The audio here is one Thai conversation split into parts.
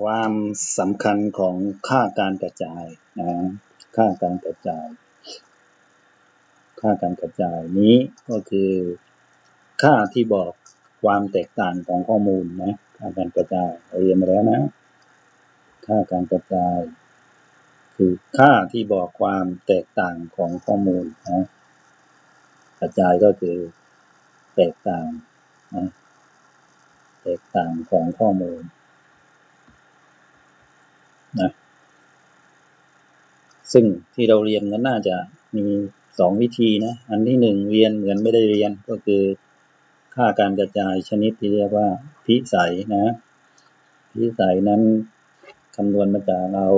ความสำคัญของค่าการกระจายนะค่าการกระจาย ค่าการกระจายนี้ก็คือค่าที่บอกความแตกต่างของข้อมูลนะค่าการกระจายเรียนมาแล้วนะ ค่าการกระจาย คือค่าที่บอกความแตกต่างของข้อมูลนะกระจายก็คือแตกต่างนะแตกต่างของข้อมูล นะซึ่งที่เราเรียนนั้นน่าจะมีสองวิธีนะอันที่หนึ่งเรียนเหมือนไม่ได้เรียนก็คือค่าการกระจายชนิดที่เรียกว่าพิสัยนะพิสัยนั้นคำนวณมาจากเอา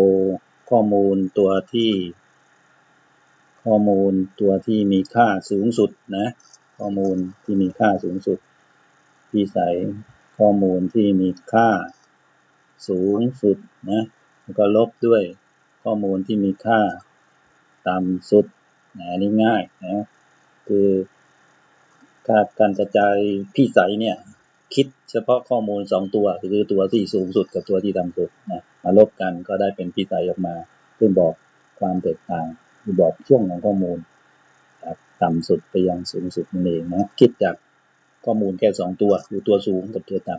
ข้อมูลตัวที่ ข้อมูลตัวที่มีค่าสูงสุดนะข้อมูลที่มีค่าสูงสุดพิสัยข้อมูลที่มีค่าสูงสุดนะ แล้วก็ลบด้วยข้อมูลที่มีค่าต่ำสุดนะอันนี้ง่ายนะคือค่าการกระจายพิสัยเนี่ยคิดเฉพาะข้อมูลสองตัว คือตัวที่สูงสุดกับตัวที่ต่ำสุดนะมาลบกันก็ได้เป็นพิสัยออกมา ซึ่งบอกความแตกต่างคือบอกช่วงของข้อมูลจากต่ำสุดไปยังสูงสุดนั่นเองนะคิดจากข้อมูลแค่สองตัวคือตัวสูงกับตัวต่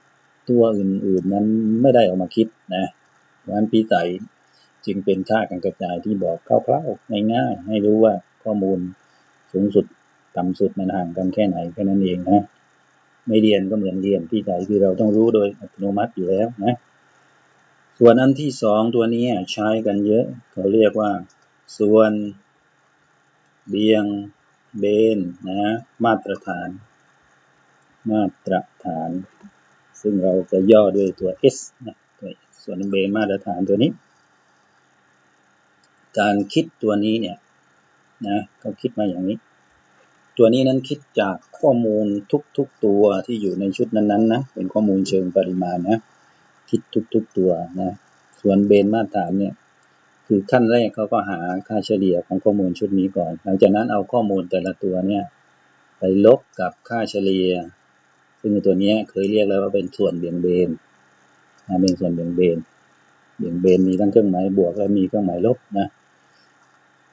ำตัวอื่นๆนั้นไม่ได้ออกมาคิดนะ เพรานั้นพิสัยจึงเป็นค่าการกระจายที่บอกคร่าวๆง่ายๆให้รู้ว่าข้อมูลสูงสุดต่ำสุดมันห่างกันแค่ไหนแค่นั้นเองนะไม่เรียนก็เหมือนเรียนพิสัยคือเราต้องรู้โดยอัตโนมัติอยู่แล้วนะส่วนอันที่สองตัวนี้ใช้กันเยอะเขาเรียกว่า ส่วนเบียงเบนนะมาตรฐาน มาตรฐาน ซึ่งเราจะย่อด้วยตัว s นะ ส่วนเบนมาตรฐานตัวนี้ การคิดตัวนี้เนี่ยนะเขาคิดมาอย่างนี้ ตัวนี้นั้นคิดจากข้อมูลทุกๆตัวที่อยู่ในชุดนั้นๆนะเป็นข้อมูลเชิงปริมาณนะคิดทุกๆตัวนะส่วนเบนมาตรฐานเนี่ยคือขั้นแรกเขาก็หาค่าเฉลี่ยของข้อมูลชุดนี้ก่อน หลังจากนั้นเอาข้อมูลแต่ละตัวเนี่ยไปลบกับค่าเฉลี่ย ซึ่งตัวนี้เคยเรียกแล้วว่าเป็นส่วนเบี่ยงเบน เป็นส่วนเบี่ยงเบนเบี่ยงเบนมีทั้งเครื่องหมายบวกและมีเครื่องหมายลบนะ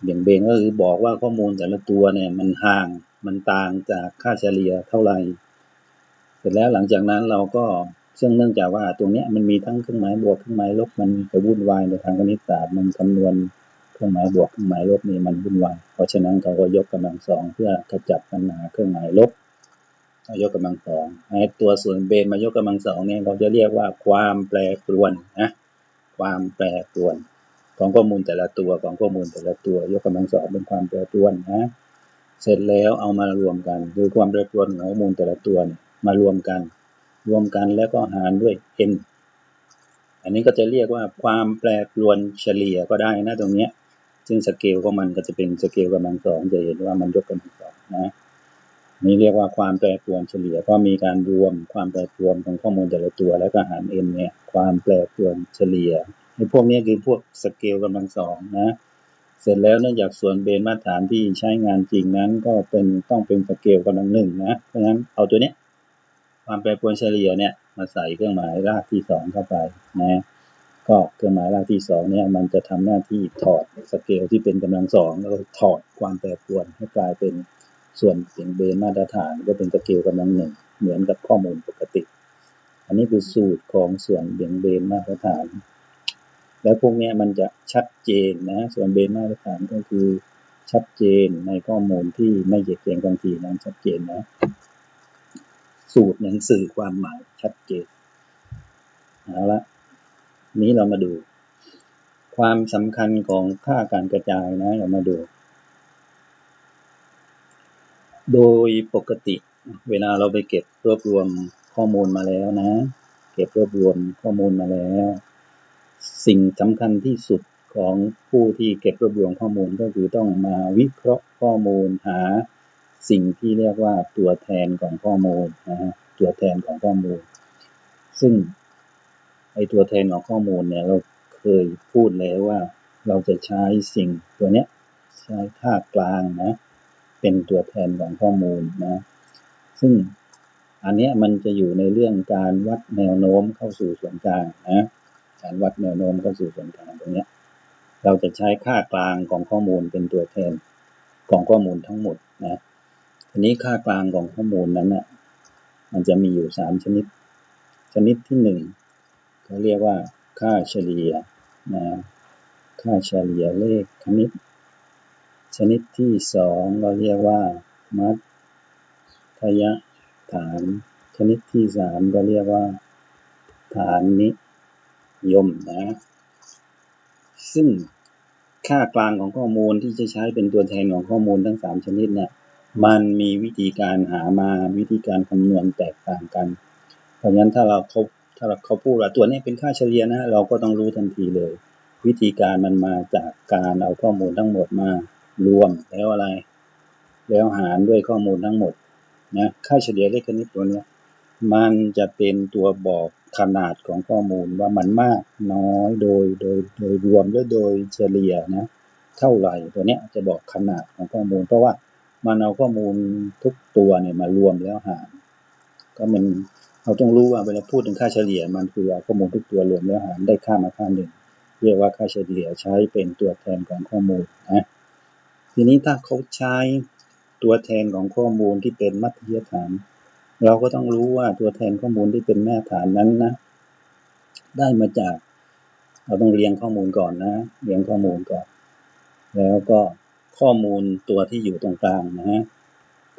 เบี่ยงเบนก็คือบอกว่าข้อมูลแต่ละตัวเนี่ยมันห่างมันต่างจากค่าเฉลี่ยเท่าไหร่เสร็จแล้วหลังจากนั้นเราก็ซึ่งเนื่องจากว่าตรงนี้มันมีทั้งเครื่องหมายบวกเครื่องหมายลบมันจะวุ่นวายในทางคณิตศาสตร์มันคำนวณเครื่องหมายบวกเครื่องหมายลบนี่มันวุ่นวายเพราะฉะนั้นเขาก็ยกกำลังสองเพื่อขจัดปัญหาเครื่องหมายลบ ยกกำลังสองไอ้ตัวส่วนเบนมายกกำลังสองเนี่ยเราจะเรียกว่าความแปรปรวนนะความแปรปรวน ของข้อมูลแต่ละตัวของข้อมูลแต่ละตัวยกกำลังสองเป็นความแปรปรวนนะเสร็จแล้วเอามารวมกันคือความแปรปรวนของข้อมูลแต่ละตัวเนี่ยมารวมกัน รวมกันแล้วก็หารด้วย n อันนี้ก็จะเรียกว่าความแปรปรวนเฉลี่ยก็ได้นะตรงนี้ซึ่งสเกลของมันก็จะเป็นสเกลกำลังสองจะเห็นว่ามันยกกำลังสองนะ นี่เรียกว่าความแปรปรวนเฉลี่ยเพราะมีการรวมความแปรปรวนของข้อมูลแต่ละตัว แล้วก็หาร n เนี่ยความแปรปรวนเฉลี่ยไอ้พวกนี้คือพวกสเกลกำลังสองนะเสร็จแล้วเนื่องจากส่วนเบนมาตรฐานที่ใช้งานจริงนั้น ก็เป็นต้องเป็นสเกลกำลังหนึ่งนะเพราะฉะนั้นเอาตัวเนี้ยความแปรปรวนเฉลี่ยเนี่ยมาใส่เครื่องหมายรากที่สองเข้าไปนะก็เครื่องหมายรากที่สองเนี่ยมันจะทำหน้าที่ถอดสเกลที่เป็นกำลังสองแล้วถอดความแปรปรวนให้กลายเป็น ส่วนเสียงเบนมาตรฐานก็เป็นสเกลกำลังหนึ่งเหมือนกับข้อมูลปกติ อันนี้คือสูตรของส่วนเบี่ยงเบนมาตรฐาน แล้วพวกนี้มันจะชัดเจนนะ ส่วนเบนมาตรฐานก็คือชัดเจนในข้อมูลที่ไม่เหยียดเยียงบางทีนั้นชัดเจนนะ สูตรหนั้นสื่อความหมายชัดเจนเอาละนี้เรามาดู ความสำคัญของค่าการกระจายนะ เรามาดู โดยปกติเวลาเราไปเก็บรวบรวมข้อมูลมาแล้วนะ เก็บรวบรวมข้อมูลมาแล้ว สิ่งสำคัญที่สุดของผู้ที่เก็บรวบรวมข้อมูลก็คือต้องมาวิเคราะห์ข้อมูลหาสิ่งที่เรียกว่าตัวแทนของข้อมูลนะฮะตัวแทนของข้อมูล ซึ่งไอตัวแทนของข้อมูลเนี่ยเราเคยพูดแล้วว่าเราจะใช้สิ่งตัวเนี้ยใช้ค่ากลางนะ เป็นตัวแทนของข้อมูลนะ ซึ่งอันนี้มันจะอยู่ในเรื่องการวัดแนวโน้มเข้าสู่ส่วนกลางนะการวัดแนวโน้มเข้าสู่ส่วนกลางตรงนี้เราจะใช้ค่ากลางของข้อมูลเป็นตัวแทนของข้อมูลทั้งหมดนะทีนี้ค่ากลางของข้อมูลนั้นน่ะมันจะมีอยู่สามชนิด ชนิดที่หนึ่งเขาเรียกว่าค่าเฉลี่ยนะค่าเฉลี่ยเลขคณิต ชนิดที่สองเราเรียกว่า มัธยฐาน ชนิดที่สามก็เรียกว่า ฐานนิยมนะ ซึ่งค่ากลางของข้อมูลที่จะใช้เป็นตัวแทนของข้อมูลทั้งสามชนิดเนี่ยมันมีวิธีการหามาวิธีการคำนวณแตกต่างกัน เพราะฉะนั้นถ้าเราเขาถ้าเราเขาพูดว่าตัวนี้เป็นค่าเฉลี่ยนะ เราก็ต้องรู้ทันทีเลย วิธีการมันมาจากการเอาข้อมูลทั้งหมดมา รวมแล้วอะไร แล้วหารด้วยข้อมูลทั้งหมดนะค่าเฉลี่ยเลขคณิตตัวนี้มันจะเป็นตัวบอกขนาดของข้อมูลว่ามันมากน้อยโดยโดยโดยรวมและโดยเฉลี่ยนะเท่าไหร่ตัวเนี้ยจะบอกขนาดของข้อมูล เพราะว่ามันเอาข้อมูลทุกตัวเนี่ยมารวมแล้วหารก็มันเราต้องรู้ว่าเวลาพูดถึงค่าเฉลี่ยมันคือเอาข้อมูลทุกตัวรวมแล้วหารได้ค่ามาค่าหนึ่งเรียกว่าค่าเฉลี่ยใช้เป็นตัวแทนของข้อมูลนะ ทีนี้ถ้าเขาใช้ตัวแทนของข้อมูลที่เป็นมัธยฐาน เราก็ต้องรู้ว่าตัวแทนข้อมูลที่เป็นแม่ฐานนั้นนะ ได้มาจาก เราต้องเรียงข้อมูลก่อนนะ เรียงข้อมูลก่อน แล้วก็ข้อมูลตัวที่อยู่ตรงกลางนะฮะ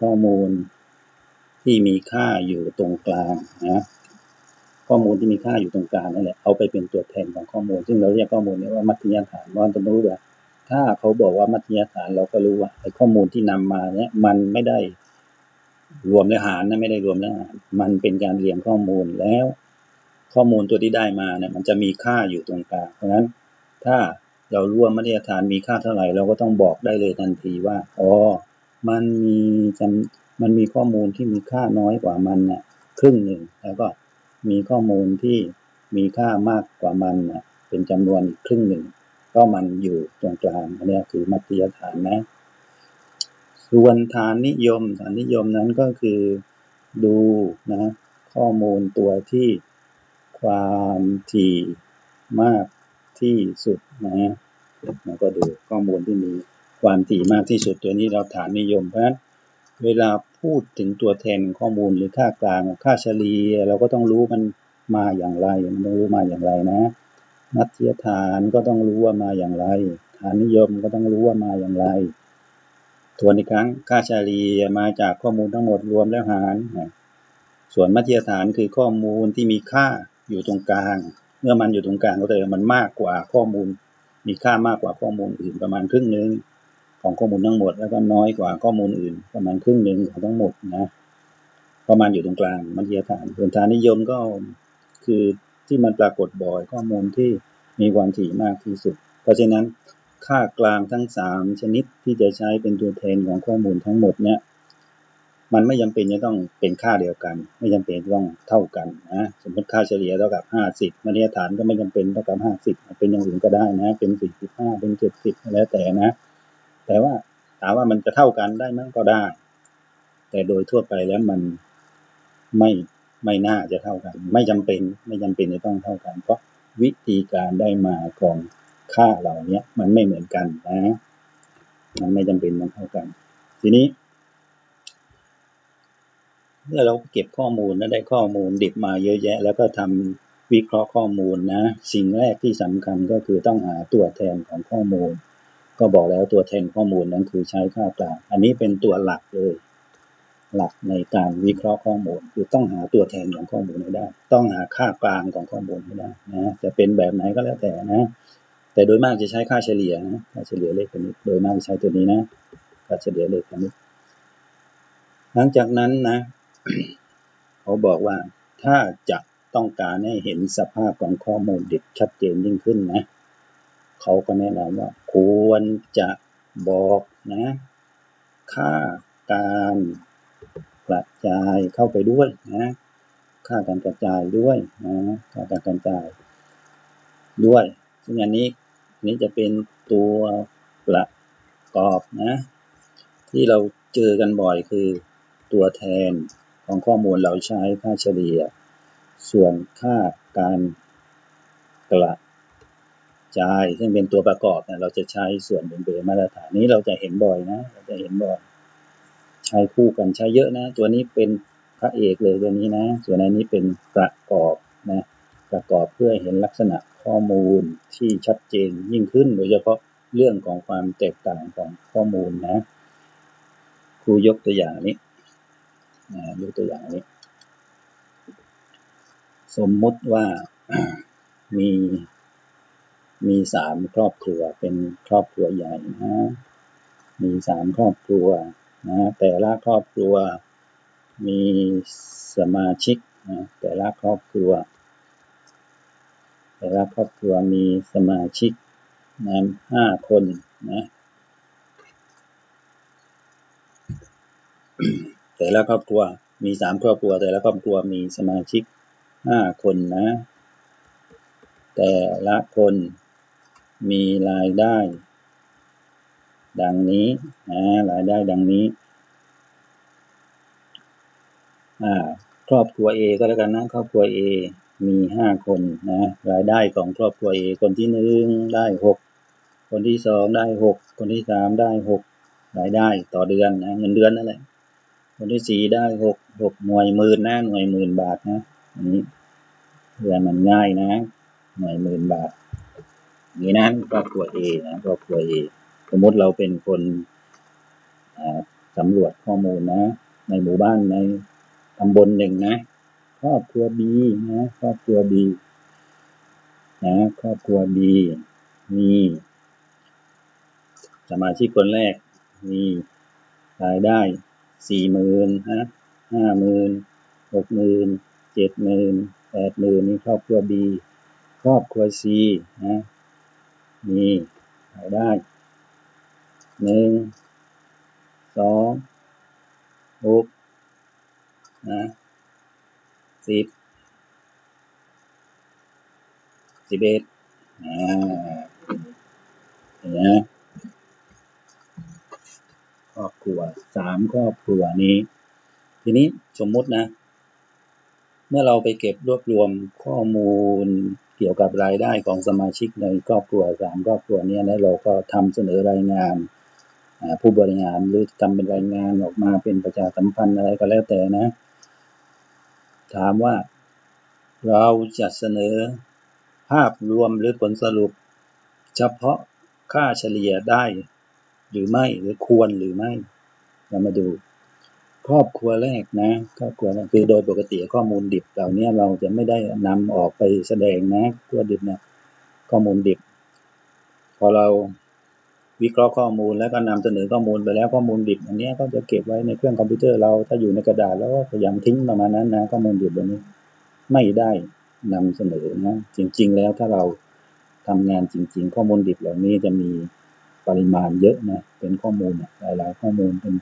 ข้อมูลที่มีค่าอยู่ตรงกลางนะข้อมูลที่มีค่าอยู่ตรงกลางนั่นแหละเอาไปเป็นตัวแทนของข้อมูล ซึ่งเราเรียกข้อมูลนี้ว่ามัธยฐานเราต้องรู้ว่า ถ้าเขาบอกว่ามัธยฐานเราก็รู้ว่าไอ้ข้อมูลที่นำมาเนี่ยมันไม่ได้รวมและหานะไม่ได้รวมและหามันเป็นการเรียงข้อมูลแล้ว ข้อมูลตัวที่ได้มาเนี่ยมันจะมีค่าอยู่ตรงกลางเพราะฉะนั้นถ้าเรารวมมัธยฐานมีค่าเท่าไหร่ เราก็ต้องบอกได้เลยทันทีว่าอ๋อมันมีจำมันมีข้อมูลที่มีค่าน้อยกว่ามันเนี่ยครึ่งหนึ่งแล้วก็มีข้อมูลที่มีค่ามากกว่ามันเนี่ยเป็นจำนวนอีกครึ่งหนึ่ง ก็มันอยู่ตรงกลางอันนี้คือมัธยฐานนะ ส่วนฐานนิยมฐานนิยมนั้นก็คือดูนะข้อมูลตัวที่ความถี่มากที่สุดนะแล้วก็ดูข้อมูลที่มีความถี่มากที่สุดตัวนี้เราฐานนิยมเพราะฉะนั้นเวลาพูดถึงตัวแทนข้อมูลหรือค่ากลางค่าเฉลี่ยเราก็ต้องรู้มันมาอย่างไรมันต้องรู้มาอย่างไรนะ มัธยฐานก็ต้องรู้ว่ามาอย่างไร ฐานนิยมก็ต้องรู้ว่ามาอย่างไรทวนอีกครั้งค่าเฉลี่ยมาจากข้อมูลทั้งหมดรวมแล้วหาร ส่วนมัธยฐานคือข้อมูลที่มีค่าอยู่ตรงกลาง เมื่อมันอยู่ตรงกลางก็แสดงมันมากกว่าข้อมูล มีค่ามากกว่าข้อมูลอื่นประมาณครึ่งหนึ่งของข้อมูลทั้งหมด แล้วก็น้อยกว่าข้อมูลอื่น ประมาณครึ่งหนึ่งของทั้งหมดนะประมาณอยู่ตรงกลางมัธยฐานส่วนฐานนิยมก็คือ ที่มันปรากฏบ่อยข้อมูลที่มีความถี่มากที่สุด เพราะฉะนั้นค่ากลางทั้งสามชนิดที่จะใช้เป็นตัวแทนของข้อมูลทั้งหมดเนี่ยมันไม่จาเป็นจะต้องเป็นค่าเดียวกัน ไม่จำเป็นต้องเท่ากันนะสมมติค่าเฉลี่ยเท่ากับห้าสิบมาตรฐานก็ไม่จำเป็นเท่ากับห้าสิบเป็นอย่างอื่นก็ได้นะ เป็นสี่สิบห้าเป็นเจ็ดสิบแล้วแต่นะ แต่ว่าถามว่ามันจะเท่ากันได้มั้งก็ได้ แต่โดยทั่วไปแล้วมันไม่ ไม่น่าจะเท่ากัน ไม่จำเป็นไม่จำเป็นจะต้องเท่ากัน เพราะวิธีการได้มาของค่าเหล่านี้มันไม่เหมือนกันนะมันไม่จำเป็นต้องเท่ากัน ทีนี้เมื่อเราเก็บข้อมูลแล้วได้ข้อมูลดิบมาเยอะแยะ แล้วก็ทำวิเคราะห์ข้อมูลนะ สิ่งแรกที่สำคัญก็คือต้องหาตัวแทนของข้อมูล ก็บอกแล้วตัวแทนข้อมูลนั้นคือใช้ค่ากลางอันนี้เป็นตัวหลักเลย หลักในการวิเคราะห์ข้อมูล คือต้องหาตัวแทนของข้อมูลให้ได้ ต้องหาค่ากลางของข้อมูลให้ได้นะจะเป็นแบบไหนก็แล้วแต่นะ แต่โดยมากจะใช้ค่าเฉลี่ยนะค่าเฉลี่ยเลขคณิตโดยมากจะใช้ตัวนี้นะค่าเฉลี่ยเลขคณิตหลังจากนั้นนะ เขาบอกว่าถ้าจะต้องการให้เห็นสภาพของข้อมูลดิบชัดเจนยิ่งขึ้นนะเขาก็แนะนำว่าควรจะบอกนะ ค่าการ กระจายเข้าไปด้วยนะค่าการกระจายด้วยนะค่าการกระจายด้วย ซึ่งอันนี้นี้จะเป็นตัวประกอบนะ ที่เราเจอกันบ่อยคือตัวแทนของข้อมูลเราใช้ค่าเฉลี่ย ส่วนค่าการกกระจายซึ่งเป็นตัวประกอบเนี่ยเราจะใช้ส่วนเป็นเบมาตรฐานนี้เราจะเห็นบ่อยนะเราจะเห็นบ่อย ใช้คู่กันใช้เยอะนะ ตัวนี้เป็นพระเอกเลยตัวนี้นะ ส่วนอันนี้เป็นประกอบนะประกอบเพื่อเห็นลักษณะข้อมูลที่ชัดเจนยิ่งขึ้น โดยเฉพาะเรื่องของความแตกต่างของข้อมูลนะครูยกตัวอย่างนี้ยกตัวอย่างนี้ สมมุติว่ามีมีสามครอบครัวเป็นครอบครัวใหญ่นะ มีสามครอบครัว นะแต่ละครอบครัวมีสมาชิกนะแต่ละครอบครัว แต่ละครอบครัวมีสมาชิกนะห้าคนนะแต่ละครอบครัวมีสามครอบครัว แต่ละครอบครัวมีสมาชิกห้าคนนะ แต่ละคนมีรายได้ ดังนี้นะรายได้ดังนี้ครอบครัว A ก็แล้วกันนะครอบครัว A มีห้าคนนะรายได้ของครอบครัว A คนที่หนึ่งได้หกคนที่สองได้หกคนที่สามได้หกรายได้ต่อเดือนนะเงินเดือนนั่นแหละคนที่สี่ได้หกหกหน่วยหมื่นนะหน่วยหมื่นบาทนะอันนี้เพื่อมันง่ายนะหน่วยหมื่นบาทนี้นะครอบครัว A นะครอบครัว A สมมติเราเป็นคนสำรวจข้อมูลนะ ในหมู่บ้านในตำบลหนึ่งนะครอบครัว B นะครอบครัว B นะครอบครัว B มีสมาชิกคนแรกมีรายได้สี่หมื่นฮะห้าหมื่นหกหมื่นเจ็ดหมื่นแปดหมื่นนี่ครอบครัว B ครอบครัว C นะมีรายได้ หนึ่งสองหกนะสิบสิบเอ็ดอ่าเห็นไหมครอบครัวสามครอบครัวนี้ ทีนี้สมมุตินะ เมื่อเราไปเก็บรวบรวมข้อมูลเกี่ยวกับรายได้ของสมาชิกในครอบครัวสามครอบครัวนี้แล้วเราก็ทำเสนอรายงาน ผู้บริหารหรือทำเป็นรายงานออกมาเป็นประชาสัมพันธ์อะไรก็แล้วแต่นะ ถามว่าเราจะเสนอภาพรวมหรือผลสรุป เฉพาะค่าเฉลี่ยได้หรือไม่หรือควรหรือไม่ เรามาดูครอบครัวแรกนะครอบครัวแรกคือโดยปกติข้อมูลดิบเหล่านี้เราจะไม่ได้นำออกไปแสดงนะตัวดิบนะข้อมูลดิบ พอเรา วิเคราะห์ข้อมูลแล้วก็นำเสนอข้อมูลไปแล้วข้อมูลดิบอันนี้ก็จะเก็บไว้ในเครื่องคอมพิวเตอร์เราถ้าอยู่ในกระดาษแล้วก็พยายามทิ้งประมาณนั้นนะข้อมูลดิบแบบนี้ ไม่ได้นำเสนอนะจริง ๆ แล้วถ้าเราทำงานจริง ๆ ข้อมูลดิบเหล่านี้จะมีปริมาณเยอะนะเป็นข้อมูลหลาย ๆ ข้อมูลเป็น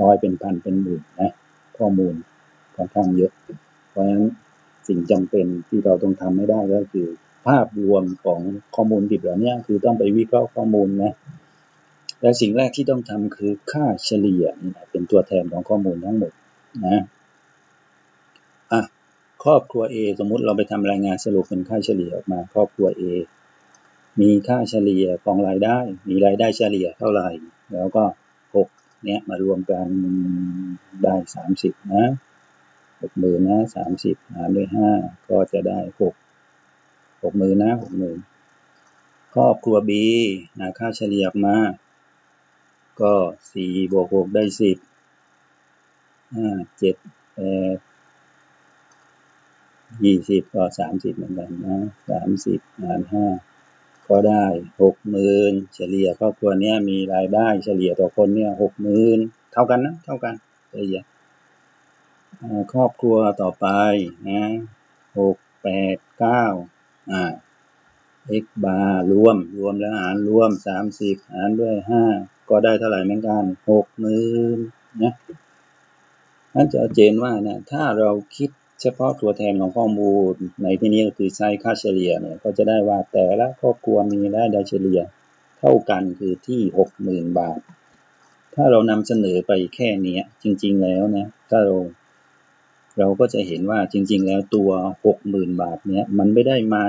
ร้อยเป็นพันเป็นหมื่นนะข้อมูลค่อนข้างเยอะ เพราะฉะนั้นสิ่งจำเป็นที่เราต้องทำให้ได้ก็คือ ภาพรวมของข้อมูลดิบเหล่านี้คือต้องไปวิเคราะห์ข้อมูลนะ และสิ่งแรกที่ต้องทำคือค่าเฉลี่ยนี่นะเป็นตัวแทนของข้อมูลทั้งหมดนะอะครอบครัว A สมมุติเราไปทำรายงานสรุปเป็นค่าเฉลี่ยออกมา ครอบครัว A มีค่าเฉลี่ยของรายได้ มีรายได้เฉลี่ยเท่าไหร่ แล้วก็หกเนี้ยมารวมกันได้สามสิบนะหกหมื่นนะสามสิบหารด้วยห้าก็จะได้หกหกหมื่นนะหกหมื่นครอบครัว B หาค่าเฉลี่ยออกมา ก็สี่บวกหกได้สิบห้าเจ็ดแปดยี่สิบก็สามสิบเหมือนกันนะสามสิบหารห้าก็ได้หกหมื่นเฉลี่ยครอบครัวนี้มีรายได้เฉลี่ยต่อคนเนี่ยหกหมื่นเท่ากันนะ เท่ากันเฉลี่ยครอบครัวต่อไปนะหกแปดเก้าอ่า x บาร์รวม รวมแล้วหารรวมสามสิบหารด้วยห้า ก็ได้เท่าไหร่เหมือนกันหกหมื่นนะนั่นจะเจนว่านะถ้าเราคิดเฉพาะตัวแทนของข้อมูลในที่นี้ก็คือใช้ค่าเฉลี่ยเนี่ยก็จะได้ว่าแต่ละครอบครัวมีรายได้เฉลี่ยเท่ากันคือที่หกหมื่นบาท ถ้าเรานำเสนอไปแค่นี้จริง ๆ แล้วนะถ้าเราเราก็จะเห็นว่าจริง ๆ แล้วตัวหกหมื่นบาทเนี้ยมันไม่ได้มา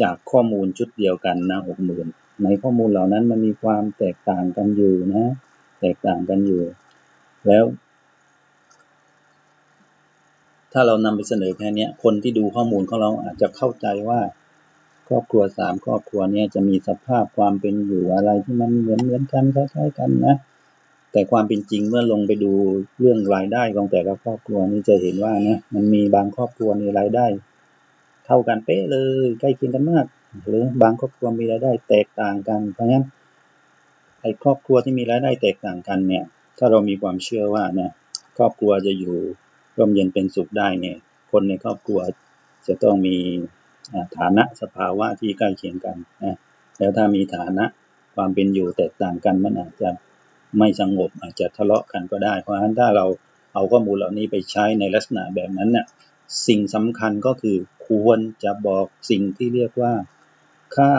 จากข้อมูลชุดเดียวกันนะหกหมื่น ในข้อมูลเหล่านั้นมันมีความแตกต่างกันอยู่นะ แตกต่างกันอยู่ แล้ว ถ้าเรานำไปเสนอแค่นี้คนที่ดูข้อมูลของเราอาจจะเข้าใจว่า ครอบครัวสามครอบครัวเนี้ยจะมีสภาพความเป็นอยู่อะไรที่มันเหมือนเหมือนกันคล้ายๆกันนะแต่ความเป็นจริงเมื่อลงไปดูเรื่องรายได้ของแต่ละครอบครัวนี้จะเห็นว่านะมันมีบางครอบครัวมีรายได้ เท่ากันเป๊ะเลยใกล้เคียงกันมาก หรือบางครอบครัวมีรายได้แตกต่างกัน เพราะฉะนั้นไอ้ครอบครัวที่มีรายได้แตกต่างกันเนี่ย ถ้าเรามีความเชื่อว่าเนี่ยครอบครัวจะอยู่ร่มเย็นเป็นสุขได้เนี่ย คนในครอบครัวจะต้องมีฐานะสภาวะที่ใกล้เคียงกันนะแล้วถ้ามีฐานะความเป็นอยู่แตกต่างกันมันอาจจะไม่สงบอาจจะทะเลาะกันก็ได้ เพราะฉะนั้นถ้าเราเอาข้อมูลเหล่านี้ไปใช้ในลักษณะแบบนั้นเนี่ยสิ่งสำคัญก็คือควรจะบอกสิ่งที่เรียกว่า ค่า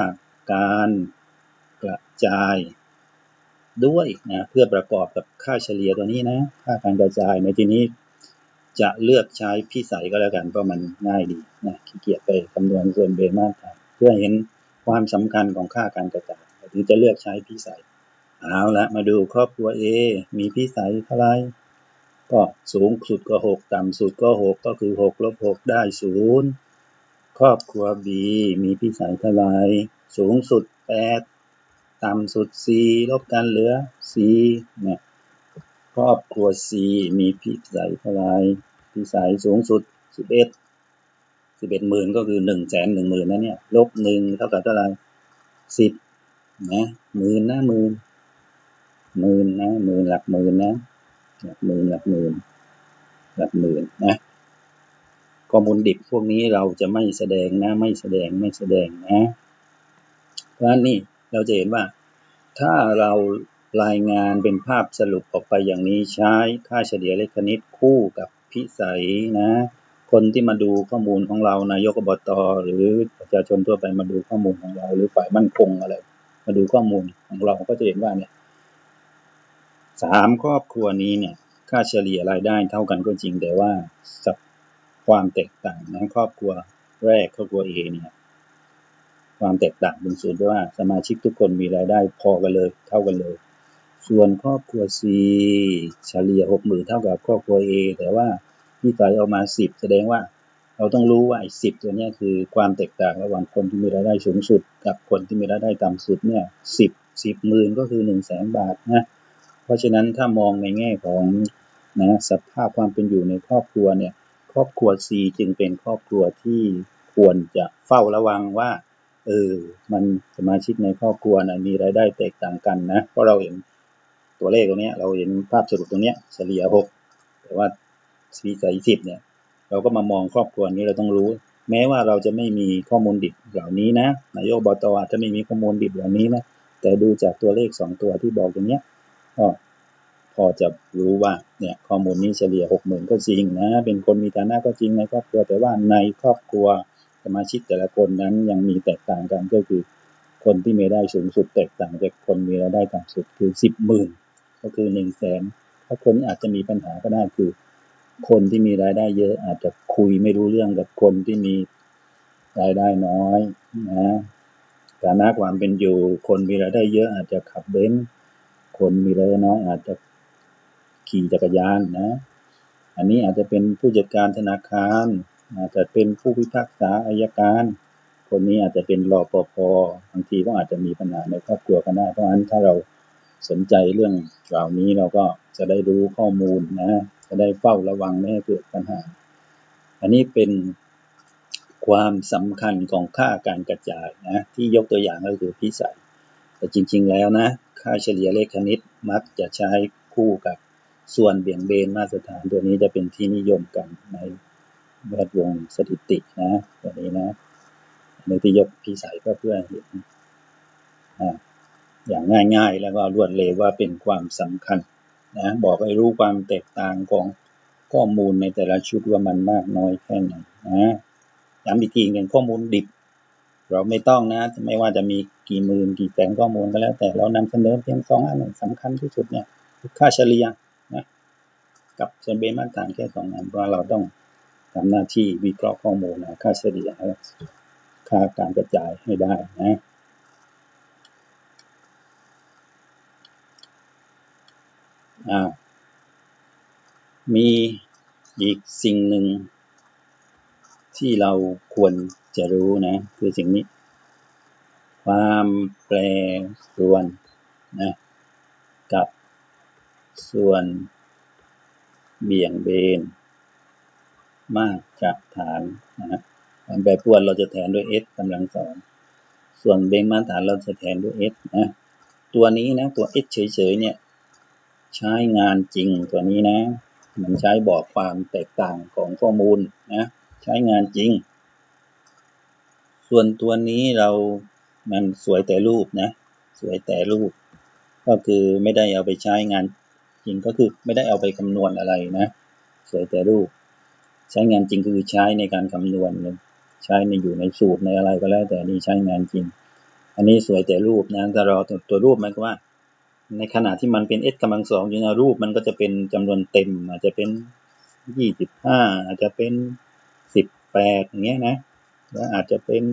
การกระจายด้วยนะเพื่อประกอบกับค่าเฉลี่ยตัวนี้นะค่าการกระจายในที่นี้จะเลือกใช้พี่ใสก็แล้วกันเพราะมันง่ายดีนะขี้เกียจไปคำนวณส่วนเบมากครับเพื่อเห็นความสำคัญของค่าการกระจายถึงจะเลือกใช้พี่ใสเอาละมาดูครอบครัว A มีพี่ใสเท่าไรก็สูงสุดก็หกต่ำสุดก็หกก็คือหกลบหกได้ศูนย์ ครอบครัว B มีพี่ใสเท่าไรสูงสุดแปดต่ำสุดสี่ลบกันเหลือสี่เนี่ยครอบครัว C มีพี่สายเท่าไรพี่สายสูงสุดสิบเอ็ดสิบเอ็ดหมื่นก็คือหนึ่งแสนหนึ่งหมื่นนะเนี่ยลบหนึ่งเท่ากับเท่าไหรสิบนะหมื่นนะหมื่นหมื่นนะหมื่นหลักหมื่นนะหลักหมื่นหลักหมื่นหลักหมื่นนะ ข้อมูลดิบพวกนี้เราจะไม่แสดงนะ ไม่แสดงไม่แสดงนะเพราะนี่เราจะเห็นว่า ถ้าเรารายงานเป็นภาพสรุปออกไปอย่างนี้ใช้ค่าเฉลี่ยเลขคณิตคู่กับพิสัยนะ คนที่มาดูข้อมูลของเรานายกอบตหรือประชาชนทั่วไปมาดูข้อมูลของเรา หรือฝ่ายมั่นคงอะไรมาดูข้อมูลของเราก็จะเห็นว่าเนี่ยสามครอบครัวนี้เนี่ย ค่าเฉลี่ยรายได้เท่ากันก็จริงแต่ว่าสับ ความแตกต่างนครอบครัวแรกครอบครัวเอเนี่ยความแตกต่างบนส่วนที่ว่าสมาชิกทุกคนมีรายได้พอกันเลยเท่ากันเลย ส่วนครอบครัว C เฉลี่ยหกหมื่นเท่ากับครอบครัว A แต่ว่าพี่สายเอามาสิบแสดงว่าเราต้องรู้ว่าไอ้สิบตัวนี้คือความแตกต่างระหว่างคนที่มีรายได้สูงสุด กับคนที่มีรายได้ต่ำสุดเนี่ยสิบสิบหมื่นก็คือหนึ่งแสนบาทนะเพราะฉะนั้นถ้ามองในแง่ของนะสภาพความเป็นอยู่ในครอบครัวเนี่ย ครอบครัว C จึงเป็นครอบครัวที่ควรจะเฝ้าระวังว่า เออ มันสมาชิกในครอบครัวนะมีรายได้แตกต่างกันนะ เพราะเราเห็นตัวเลขตรงนี้เราเห็นภาพสรุปตรงนี้เฉลี่ยหกแต่ว่าสีใสสิบเนี่ย เราก็มามองครอบครัวนี้เราต้องรู้ แม้ว่าเราจะไม่มีข้อมูลดิบเหล่านี้นะนายกอบตอาจจะไม่มีข้อมูลดิบเหล่านี้นะแต่ดูจากตัวเลขสองตัวที่บอกอย่างเนี้ยก็ พอจะรู้ว่าเนี่ยข้อมูลนี้เฉลี่ยหกหมื่นก็จริงนะเป็นคนมีฐานะก็จริงในครอบครัวแต่ว่าในครอบครัวสมาชิกแต่ละคนนั้นยังมีแตกต่างกันก็คือ คนที่มีรายได้สูงสุดแตกต่างจากคนมีรายได้ต่ำสุดคือสิบหมื่นก็คือหนึ่งแสนถ้าคนนี้อาจจะมีปัญหาก็ได้คือ คนที่มีรายได้เยอะอาจจะคุยไม่รู้เรื่องกับคนที่มีรายได้น้อยนะฐานะความเป็นอยู่ คนมีรายได้เยอะอาจจะขับเบนซ์คนมีรายได้น้อยอาจจะ ขี่จักรยานนะ อันนี้อาจจะเป็นผู้จัดการธนาคาร อาจจะเป็นผู้พิพากษาอายการ คนนี้อาจจะเป็นรอปภบางทีก็อาจจะมีปัญหาในครอบครัวก็ได้ เพราะฉะนั้นถ้าเราสนใจเรื่องเหล่านี้เราก็จะได้รู้ข้อมูลนะ จะได้เฝ้าระวังไม่ให้เกิดปัญหา อันนี้เป็นความสำคัญของค่าการกระจายนะที่ยกตัวอย่างก็คือพิสัย แต่จริงๆแล้วนะ ค่าเฉลี่ยเลขคณิตมักจะใช้คู่กับ ส่วนเบี่ยงเบนมาตรฐานตัวนี้จะเป็นที่นิยมกันในแวดวงสถิตินะตัวนี้นะในที่ยกพิสัยก็เพื่อเห็นอ่าอย่างง่ายๆ แล้วก็รวดเร็วว่าเป็นความสำคัญนะบอกให้รู้ความแตกต่างของข้อมูลในแต่ละชุดว่ามันมากน้อยแค่ไหนนะย้ำอีกทีหนึ่งข้อมูลดิบ เราไม่ต้องนะ ไม่ว่าจะมีกี่หมื่นกี่แสนข้อมูลก็แล้ว แต่เรานำเสนอเพียงสองอันสำคัญที่สุดเนี่ยค่าเฉลี่ย กับส่วนเบนมาตรฐานแค่สองอันเพราะเราต้องทำหน้าที่วิเคราะห์ข้อมูลนะค่าเฉลี่ยค่าค่าการกระจายให้ได้นะมีอีกสิ่งหนึ่งที่เราควรจะรู้นะคือสิ่งนี้ ความแปรปรวนนะกับส่วน เบี่ยงเบน มากจากฐานนะฮะความแปรปรวนเราจะแทนด้วย s กำลังสอง ส่วนเบนมาตรฐานเราจะแทนด้วย s นะ ตัวนี้นะ ตัว s เฉยๆเนี่ย ใช้งานจริงตัวนี้นะ มันใช้บอกความแตกต่างของข้อมูลนะ ใช้งานจริง ส่วนตัวนี้เรา มันสวยแต่รูปนะ สวยแต่รูป ก็คือไม่ได้เอาไปใช้งาน จริงก็คือไม่ได้เอาไปคำนวณอะไรนะสวยแต่รูป ใช้งานจริงคือใช้ในการคำนวณใช้ในอยู่ในสูตรในอะไรก็แล้ว แต่นี่ใช้งานจริง อันนี้สวยแต่รูปนะแต่เราตัวตัวรูปมันก็ว่า ในขณะที่มันเป็น s กำลังสองอยู่นะรูปมันก็จะเป็นจำนวนเต็ม อาจจะเป็นยี่สิบห้าอาจจะเป็นสิบแปดอย่างเงี้ยนะแล้วอาจจะเป็น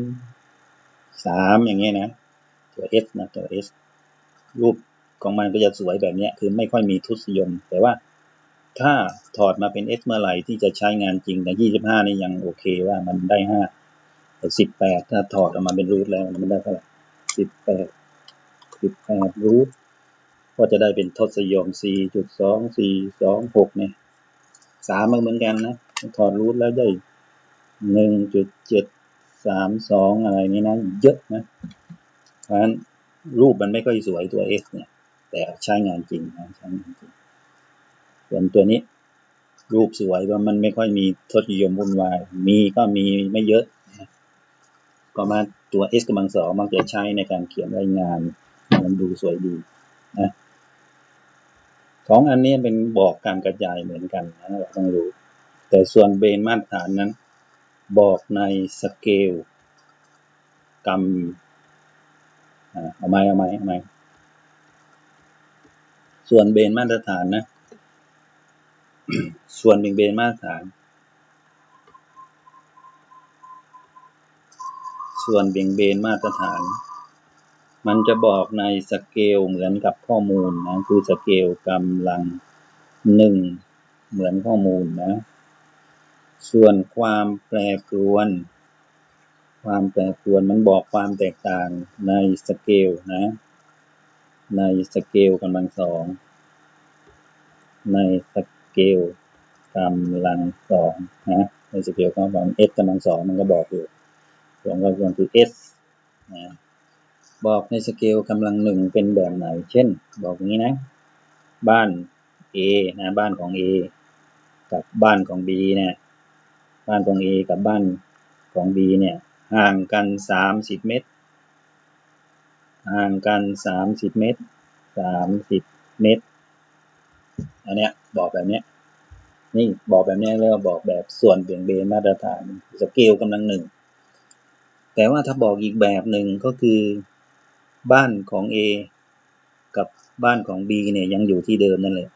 สามอย่างเงี้ยนะ ตัว s นะตัว s รูป ของมันก็จะสวยแบบนี้คือไม่ค่อยมีทุสยม แต่ว่าถ้าถอดมาเป็น s เมื่อไหร่ที่จะใช้งานจริงแต่ยี่สิบห้านี่ยังโอเคว่ามันได้ห้าแต่สิบแปดถ้าถอดออกมาเป็นรูทแล้วมันได้เท่าไหร่สิบแปดสิบแปดรูทก็จะได้เป็นทศยมสี่จุดสองสี่สองหกเนี่ยสามเหมือนกันนะ ถอดรูทแล้วได้หนึ่งจุดเจ็ดสามสองอะไรนี้นะ เยอะนะ เพราะฉะนั้นรูปมันไม่ค่อยสวยตัว S เนี่ย แต่ใช้งานจริงนะใช้งานจริงส่วนตัวนี้ รูปสวยว่ามันไม่ค่อยมีทศนิยมวุ่นวาย มีก็มีไม่เยอะก็มาตัว S กำลังสองมักจะใช้ในการเขียนรายงานมันดูสวยดีนะสองอันนี้เป็นบอกการกระจายเหมือนกันนะเราต้องรู้ แต่ส่วนเบนมาตรฐานนั้น บอกในสเกลกรรมเอาไหมเอาไหมเอาไหม ส่วนเบนมาตรฐานนะ ส่วนเบนเบนมาตรฐาน ส่วนเบี่ยงเบนมาตรฐาน มันจะบอกในสเกลเหมือนกับข้อมูลนะคือสเกลกำลังหนึ่งเหมือนข้อมูลนะ ส่วนความแปรปรวน ความแปรปรวนมันบอกความแตกต่างในสเกลนะ ในสเกลกำลังสองในสเกลกำลังสองนะในสเกลกำลัง s กำลังสองมันก็บอกอยู่ส่วนกำลังคือ s นะบอกในสเกลกำลังหนึ่งเป็นแบบไหน เช่น บอกอย่างนี้นะ บ้าน A นะ บ้านของ A กับบ้านของ B เนี่ย บ้านของ A กับบ้านของ B เนี่ย ห่างกันสามสิบเมตร ห่างกันสามสิบเมตรสามสิบเมตรอันเนี้ยบอกแบบเนี้ยนี่บอกแบบนี้เรียกว่าบอกแบบส่วนเบี่ยงเบนมาตรฐานสเกลกำลังหนึ่งแต่ว่าถ้าบอกอีกแบบหนึ่งก็คือ บ้านของ A กับบ้านของ B เนี่ยยังอยู่ที่เดิมนั่นแหละ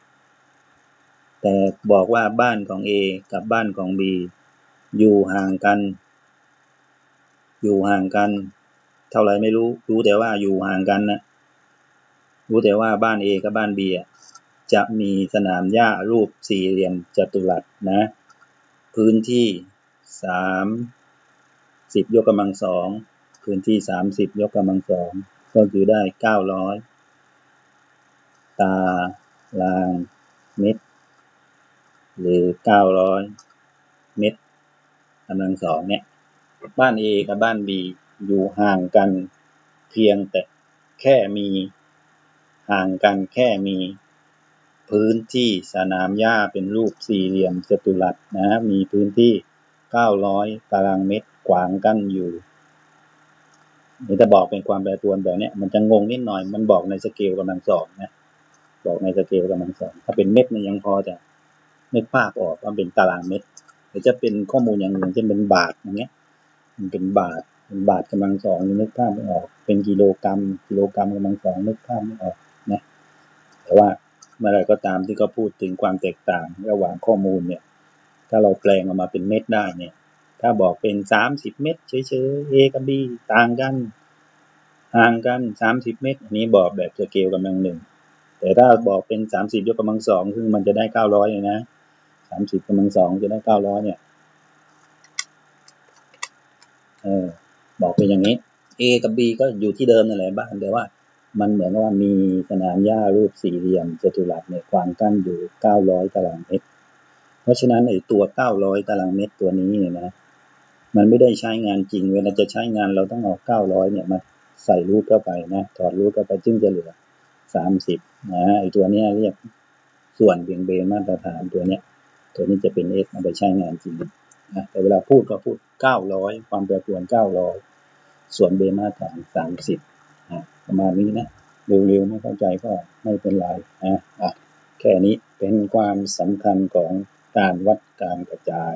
แต่บอกว่าบ้านของ A กับบ้านของ B อยู่ห่างกัน อยู่ห่างกัน เท่าไรไม่รู้ รู้แต่ว่าอยู่ห่างกันนะ รู้แต่ว่าบ้าน A กับบ้าน B จะมีสนามหญ้ารูปสี่เหลี่ยมจัตุรัสนะ พื้นที่สามสิบยกกำลังสองพื้นที่สามสิบยกกำลังสองก็คือได้เก้าร้อยตารางเมตร หรือเก้าร้อยเมตรกำลังสองเนี่ย บ้าน A กับบ้าน B อยู่ห่างกัน เพียงแต่แค่มี ห่างกันแค่มี พื้นที่สนามหญ้าเป็นรูปสี่เหลี่ยมจัตุรัสนะมีพื้นที่ 900 ตารางเมตรขวางกั้นอยู่นี่จะบอกเป็นความแปรปรวนแบบนี้มันจะงงนิดหน่อยมันบอกในสเกลกำลังสองนะบอกในสเกลกำลังสองถ้าเป็นเม็ดมันยังพอจะนึกภาพออกว่าเป็นตารางเมตรหรือจะเป็นข้อมูลอย่างอื่นเช่นเป็นบาทอย่างเงี้ย มันเป็นบาท บาทกำลังสองนึกภาพไม่ออก เป็นกิโลกรัม กิโลกรัมกำลังสองนึกภาพไม่ออกนะแต่ว่าเมื่อไรก็ตามที่เขาพูดถึงความแตกต่างระหว่างข้อมูลเนี่ย ถ้าเราแปลงออกมาเป็นเม็ดได้เนี่ย ถ้าบอกเป็นสามสิบเมตรเฉยๆ A กับ B ต่างกันห่างกันสามสิบเมตร อันนี้บอกแบบสเกลกำลังหนึ่ง แต่ถ้าบอกเป็นสามสิบยกกำลังสองซึ่งมันจะได้เก้าร้อยนะสามสิบกำลังสองจะได้เก้าร้อยเนี่ย เออ บอกเป็นอย่างนี้ A กับ B ก็อยู่ที่เดิมนั่นแหละบ้านแต่ว่า มันเหมือนกับว่ามีสนามหญ้ารูปสี่เหลี่ยมจัตุรัสเนี่ยความกั้นอยู่เก้าร้อยตารางเมตร เพราะฉะนั้นไอ้ตัวเก้าร้อยตารางเมตรตัวนี้เนี่ยนะ มันไม่ได้ใช้งานจริง เวลาจะใช้งานเราต้องเอาเก้าร้อยเนี่ยมาใส่รูทเข้าไปนะ ถอดรูทเข้าไปจึงจะเหลือสามสิบนะไอ้ตัวเนี้ยเรียกส่วนเบี่ยงเบนมาตรฐานตัวเนี้ย ตัวนี้จะเป็น x เอาไปใช้งานจริงนะแต่เวลาพูดก็พูดเก้าร้อยความแปรปรวนเก้าร้อย ส่วนเบนมาฐานสามสิบประมาณนี้นะเร็วๆไม่เข้าใจก็ไม่เป็นไรนะอะแค่นี้เป็นความสำคัญของการวัดการกระจาย